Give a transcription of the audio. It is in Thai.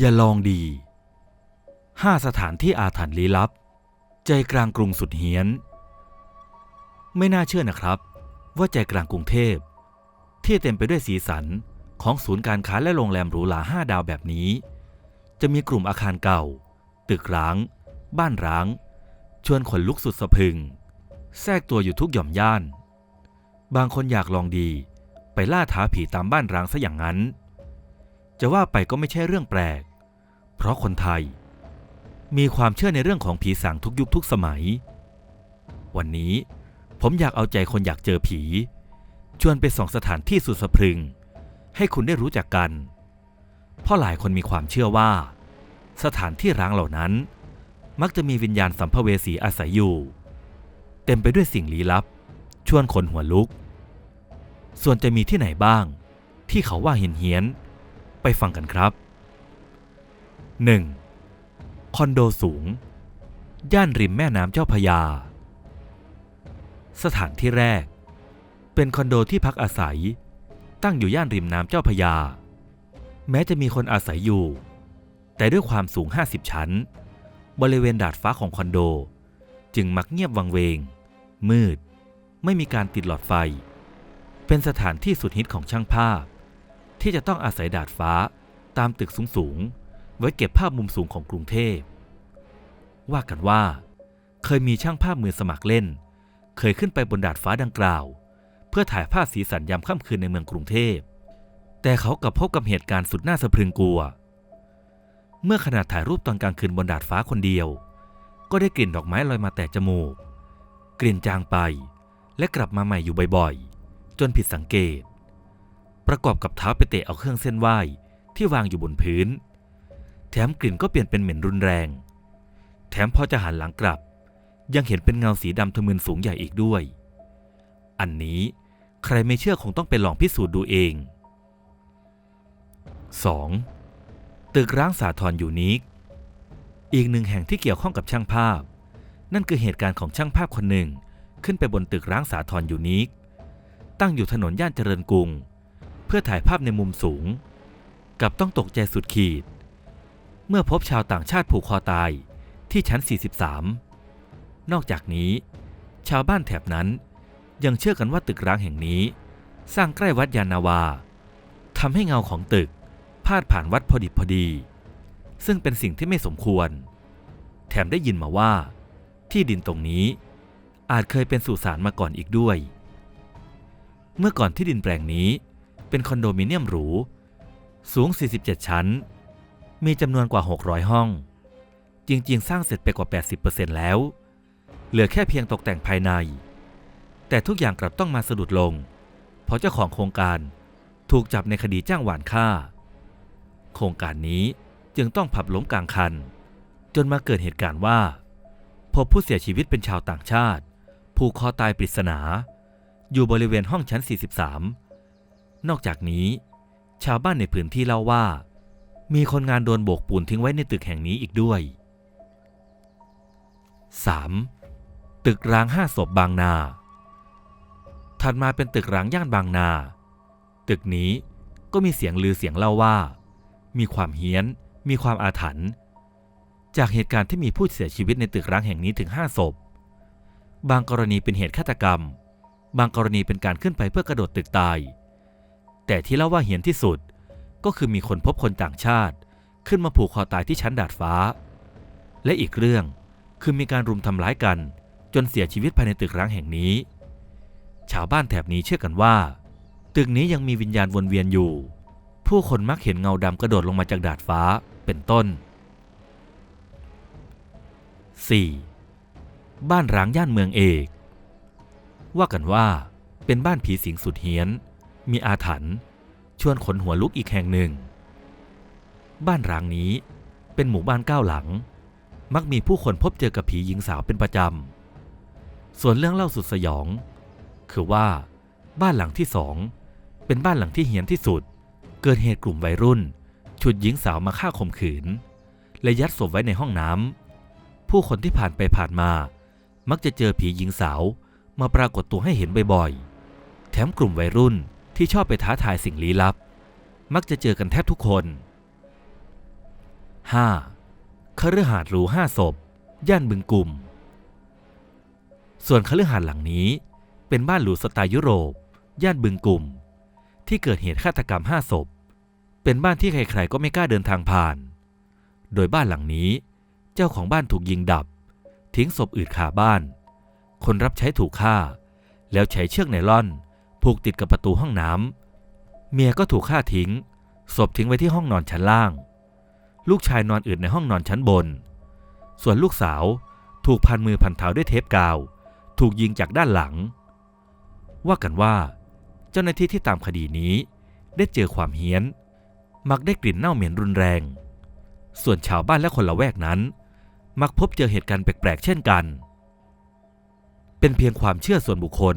อย่าลองดีห้าสถานที่อาถรรพ์ลี้ลับ ใจกลางกรุงสุดเฮี้ยน ไม่น่าเชื่อนะครับ ว่าใจกลางกรุงเทพ ที่เต็มไปด้วยสีสันของศูนย์การค้าและโรงแรมหรูหราห้าดาวแบบนี้ จะมีกลุ่มอาคารเก่า ตึกร้าง บ้านร้าง ชวนขนลุกสุดสะพึง แทรกตัวอยู่ทุกหย่อมย่าน บางคนอยากลองดี ไปล่าท้าผีตามบ้านร้างซะอย่างนั้นจะว่าไปก็ไม่ใช่เรื่องแปลก เพราะคนไทย มีความเชื่อในเรื่องของผีสางทุกยุคทุกสมัย วันนี้ผมอยากเอาใจคนอยากเจอผี ชวนไปส่องสถานที่สุดสะพรึง ให้คุณได้รู้จักกัน เพราะหลายคนมีความเชื่อว่า สถานที่ร้างเหล่านั้น มักจะมีวิญญาณสัมภเวสีอาศัยอยู่ เต็มไปด้วยสิ่งลี้ลับ ชวนขนหัวลุก ส่วนจะมีที่ไหนบ้าง ที่เขาว่าเห็นเฮียน ไปฟังกันครับ 1. คอนโดสูง ย่านริมแม่น้ำเจ้าพยา สถานที่แรก เป็นคอนโดที่พักอาศัย ตั้งอยู่ย่านริมน้ำเจ้าพยา แม้จะมีคนอาศัยอยู่ แต่ด้วยความสูง 50 ชั้น บริเวณดาดฟ้าของคอนโด จึงมักเงียบวังเวง มืด ไม่มีการติดหลอดไฟ เป็นสถานที่สุดฮิตของช่างภาพ ที่จะต้องอาศัยดาดฟ้าตามตึกสูงๆ ไว้เก็บภาพมุมสูงของกรุงเทพ ว่ากันว่า เคยมีช่างภาพมือสมัครเล่น เคยขึ้นไปบนดาดฟ้าดังกล่าว เพื่อถ่ายภาพสีสันยามค่ำคืนในเมืองกรุงเทพ แต่เขากลับพบกับเหตุการณ์สุดน่าสะพรึงกลัว เมื่อขนาดถ่ายรูปตอนกลางคืนบนดาดฟ้าคนเดียว ก็ได้กลิ่นดอกไม้ลอยมาแต่จมูก กลิ่นจางไป และกลับมาใหม่อยู่บ่อยๆ จนผิดสังเกต ประกอบกับเท้าไปเตะเอาเครื่องเส้นไหว้ที่วางอยู่บนพื้น แถมกลิ่นก็เปลี่ยนเป็นเหม็นรุนแรง แถมพอจะหันหลังกลับ ยังเห็นเป็นเงาสีดำทะมึนสูงใหญ่อีกด้วย อันนี้ใครไม่เชื่อคงต้องไปลองพิสูจน์ดูเอง 2. ตึกร้างสาทรยูนิค อีกหนึ่งแห่งที่เกี่ยวข้องกับช่างภาพ นั่นคือเหตุการณ์ของช่างภาพคนหนึ่ง ขึ้นไปบนตึกร้างสาทรยูนิค ตั้งอยู่ถนนย่านเจริญกรุง เพื่อถ่ายภาพในมุมสูง กับต้องตกใจสุดขีด เมื่อพบชาวต่างชาติผูกคอตายที่ชั้น 43 นอกจากนี้ ชาวบ้านแถบนั้นยังเชื่อกันว่าตึกร้างแห่งนี้ สร้างใกล้วัดยานาวาทำให้เงาของตึกพาดผ่านวัดพอดิบพอดี ซึ่งเป็นสิ่งที่ไม่สมควร แถมได้ยินมาว่า ที่ดินตรงนี้อาจเคยเป็นสุสานมาก่อนอีกด้วย เมื่อก่อนที่ดินแปลงนี้เป็นคอนโดมิเนียมหรู สูง 47 ชั้น มีจำนวนกว่า 600 ห้อง จริง ๆ สร้างเสร็จไปกว่า 80%แล้ว เหลือแค่เพียงตกแต่งภายใน แต่ทุกอย่างกลับต้องมาสะดุดลง เพราะเจ้าของโครงการถูกจับในคดีจ้างหวานฆ่า โครงการนี้จึงต้องผับล้มกลางคัน จนมาเกิดเหตุการณ์ว่า พบผู้เสียชีวิตเป็นชาวต่างชาติ ผูกคอตายปริศนา อยู่บริเวณห้องชั้น 43 นอกจากนี้ ชาวบ้านในพื้นที่เล่าว่า มีคนงานโดนโบกปูนทิ้งไว้ในตึกแห่งนี้อีกด้วย 3. ตึกร้างห้าศพบางนา ถัดมาเป็นตึกร้างย่านบางนา ตึกนี้ก็มีเสียงลือเสียงเล่าว่า มีความเฮี้ยน มีความอาถรรพ์ จากเหตุการณ์ที่มีผู้เสียชีวิตในตึกร้างแห่งนี้ถึงห้าศพ บางกรณีเป็นเหตุฆาตกรรม บางกรณีเป็นการขึ้นไปเพื่อกระโดดตึกตาย แต่ที่เล่าว่าเฮี้ยนที่สุด ก็คือมีคนพบคนต่างชาติ ขึ้นมาผูกคอตายที่ชั้นดาดฟ้า และอีกเรื่องคือมีการรุมทำร้ายกัน จนเสียชีวิตภายในตึกร้างแห่งนี้ ชาวบ้านแถบนี้เชื่อกันว่า ตึกนี้ยังมีวิญญาณวนเวียนอยู่ ผู้คนมักเห็นเงาดำกระโดดลงมาจากดาดฟ้าเป็นต้น 4. บ้านร้างย่านเมืองเอก ว่ากันว่าเป็นบ้านผีสิงสุดเฮี้ยน มีอาถรรพ์ ชวนขนหัวลุกอีกแห่งหนึ่ง บ้านร้างนี้เป็นหมู่บ้านก้าหลัง มักมีผู้คนพบเจอกับผีหญิงสาวเป็นประจำ ส่วนเรื่องเล่าสุดสยอง คือว่าบ้านหลังที่สองเป็นบ้านหลังที่เฮี้ยนที่สุด เกิดเหตุกลุ่มวัยรุ่น ฉุดหญิงสาวมาฆ่าข่มขืน และยัดศพไว้ในห้องน้ำผู้คนที่ผ่านไปผ่านมา มักจะเจอผีหญิงสาวมาปรากฏตัวให้เห็นบ่อยๆ แถมกลุ่มวัยรุ่น ที่ชอบไปท้าทายสิ่งลี้ลับ มักจะเจอกันแทบทุกคน 5. คฤหาสน์หรูห้าศพ ย่านบึงกลุ่ม ส่วนคฤหาสน์หลังนี้ เป็นบ้านหรูสไตล์ยุโรป ย่านบึงกลุ่ม ที่เกิดเหตุฆาตกรรมห้าศพ เป็นบ้านที่ใครๆก็ไม่กล้าเดินทางผ่าน โดยบ้านหลังนี้ เจ้าของบ้านถูกยิงดับ ทิ้งศพอืดคาบ้าน คนรับใช้ถูกฆ่า แล้วใช้เชือกไนล่อน ผูกติดกับประตูห้องน้ำเมียก็ถูกฆ่าทิ้ง ศพทิ้งไว้ที่ห้องนอนชั้นล่าง ลูกชายนอนอืดในห้องนอนชั้นบน ส่วนลูกสาวถูกพันมือพันเท้าด้วยเทปกาว ถูกยิงจากด้านหลัง ว่ากันว่า เจ้าหน้าที่ที่ตามคดีนี้ได้เจอความเฮี้ยน มักได้กลิ่นเน่าเหม็นรุนแรง ส่วนชาวบ้านและคนละแวกนั้น มักพบเจอเหตุการณ์แปลกๆเช่นกัน เป็นเพียงความเชื่อส่วนบุคคล